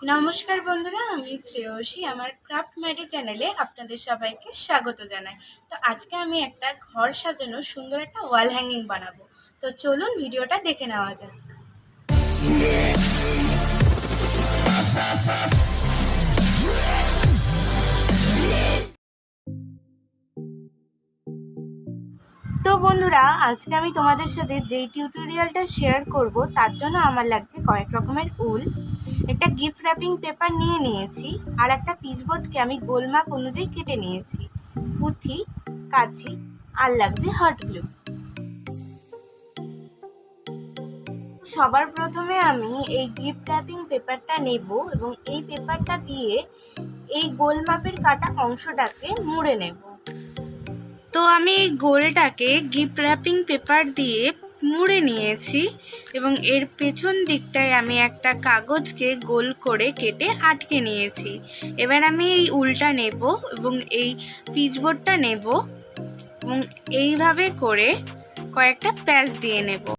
নমস্কার বন্ধুরা, আমি শ্রেয়সী, আমার ক্রাফট ম্যাডি চ্যানেলে আপনাদের সবাইকে স্বাগত জানাই। তো আজকে আমি একটা ঘর সাজানো সুন্দর একটা ওয়াল হ্যাঙ্গিং বানাবো। তো চলুন ভিডিওটা দেখে নেওয়া যাক। তো বন্ধুরা, আজকে আমি তোমাদের সাথে যেই টিউটোরিয়ালটা শেয়ার করব, তার জন্য আমার লাগছে কয়েক রকমের উল। একটা গিফট র্যাপিং পেপার নিয়ে নিয়েছি, আর একটা পিচবোর্ডকে আমি গোলমাপ অনুযায়ী কেটে নিয়েছি। পুঁথি, কাঁচি, আর লাগছে হট গ্লু সবার প্রথমে আমি এই গিফট র্যাপিং পেপারটা নেব এবং এই পেপারটা দিয়ে এই গোলমাপের কাটা অংশটাকে মুড়ে নেব। তো আমি এই গোলটাকে গিফট র্যাপিং পেপার দিয়ে মুড়ে নিয়েছি এবং এর পেছন দিকটায় আমি একটা কাগজকে গোল করে কেটে আটকে নিয়েছি। এবার আমি এই উলটা নেব এবং এই পিচবোর্ডটা নেব এবং এইভাবে করে কয়েকটা প্যাচ দিয়ে নেব।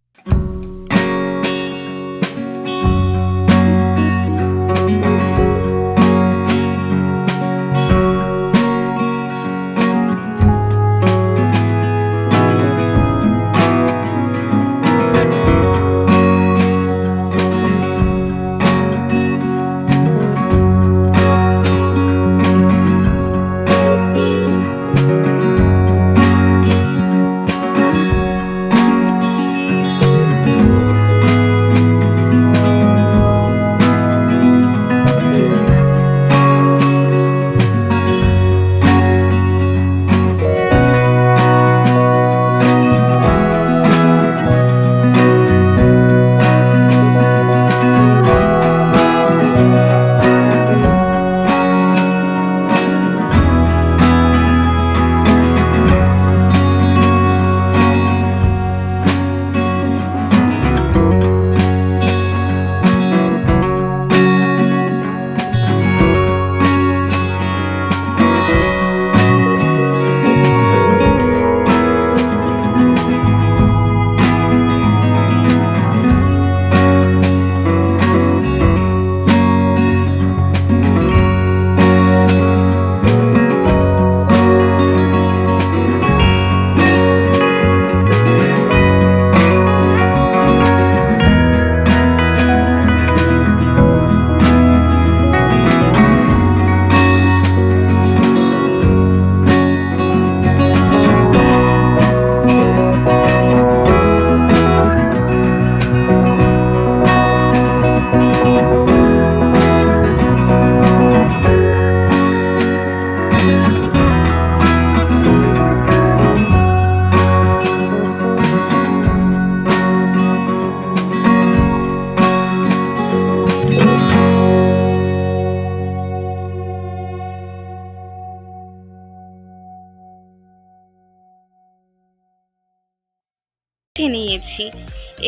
কেটে নিয়েছি।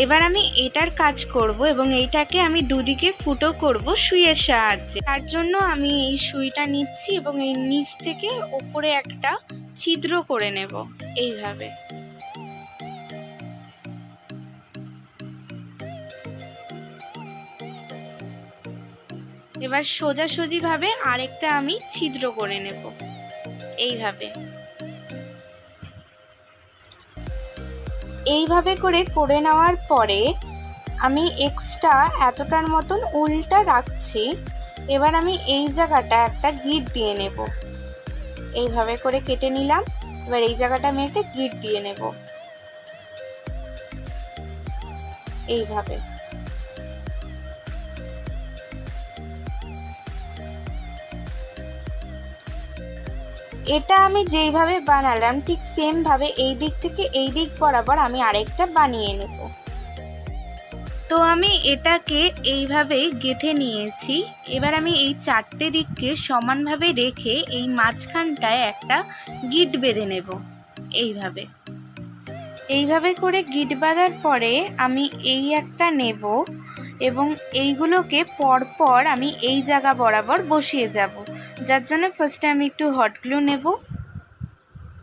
এবার আমি এটার কাজ করব এবং এইটাকে আমি দুদিকে ফুটো করব সুইয়ের সাহায্যে। তার জন্য আমি এই সুইটা নিচ্ছি এবং এই নিচ থেকে ওপরে একটা ছিদ্র করে নেব এইভাবে। এবার সোজাসুজিভাবে আরেকটা আমি ছিদ্র করে নেব। এইভাবে। এইভাবে করে করে নেওয়ার পরে আমি এক্সট্রা এতটার মতন উল্টা রাখছি। এবার আমি এই জায়গাটা একটা গিট দিয়ে নেব। এইভাবে করে কেটে নিলাম। এবার এই জায়গাটা আমি একটা গিট দিয়ে নেব। এইভাবে। এটা আমি যেইভাবে বানালাম, ঠিক সেমভাবে এই দিক থেকে এই দিক বরাবর আমি আরেকটা বানিয়ে নেব। তো আমি এটাকে এইভাবে গেঁথে নিয়েছি। এবার আমি এই চারটে দিককে সমানভাবে রেখে এই মাঝখানটায় একটা গিট বেঁধে নেব, এইভাবে। এইভাবে করে গিট বাঁধার পরে আমি এই একটা নেব। এবং এইগুলোকে পরপর আমি এই জায়গা বরাবর বসিয়ে যাব। যার জন্য ফার্স্টে আমি একটু হট গ্লু নেব।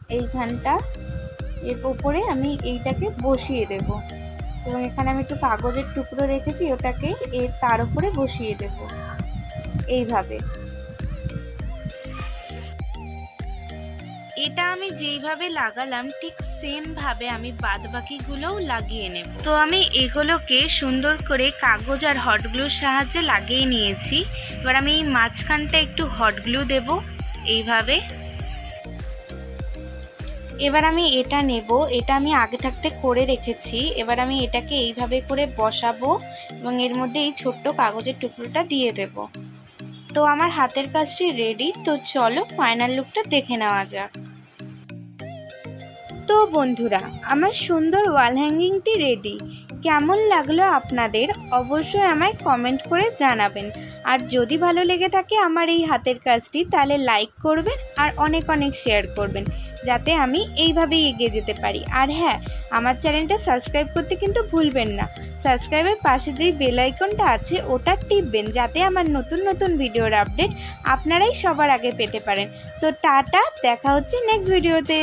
এইখানটা, এর উপরে আমি এইটাকে বসিয়ে দেব। এবং এখানে আমি একটু কাগজের টুকরো রেখেছি, ওটাকে এর তার উপরে বসিয়ে দেব। এইভাবে। এটা আমি যেইভাবে লাগালাম, ঠিক সেম ভাবে আমি বাদ বাকিগুলোও লাগিয়ে নেব। তো আমি এগুলোকে সুন্দর করে কাগজ আর হট গ্লুর সাহায্যে লাগিয়ে নিয়েছি। এবার আমি এই মাঝখানটা একটু হট গ্লু দেব, এইভাবে। এবার আমি এটা নেব, এটা আমি আগে থাকতে করে রেখেছি। এবার আমি এটাকে এইভাবে করে বসাবো এবং এর মধ্যে এই ছোট্ট কাগজের টুকরোটা দিয়ে দেব। তো আমার হাতের কাজটি রেডি তো চলো ফাইনাল লুকটা দেখে নেওয়া যাক। তো বন্ধুরা, আমার সুন্দর ওয়াল হ্যাঙ্গিংটি রেডি কেমন লাগল আপনাদের অবশ্যই আমায় কমেন্ট করে জানাবেন। আর যদি ভালো লেগে থাকে আমার এই হাতের কাজটি, তাহলে লাইক করবেন আর অনেক অনেক শেয়ার করবেন, যাতে আমি এইভাবেই এগিয়ে যেতে পারি। আর হ্যাঁ আমার চ্যানেলটা সাবস্ক্রাইব করতে কিন্তু ভুলবেন না। সাবস্ক্রাইবের পাশে যেই বেল আইকনটা আছে, ওটা টিপবেন, যাতে আমার নতুন নতুন ভিডিওর আপডেট আপনারাই সবার আগে পেতে পারেন। তো টাটা, দেখা হচ্ছে নেক্সট ভিডিওতে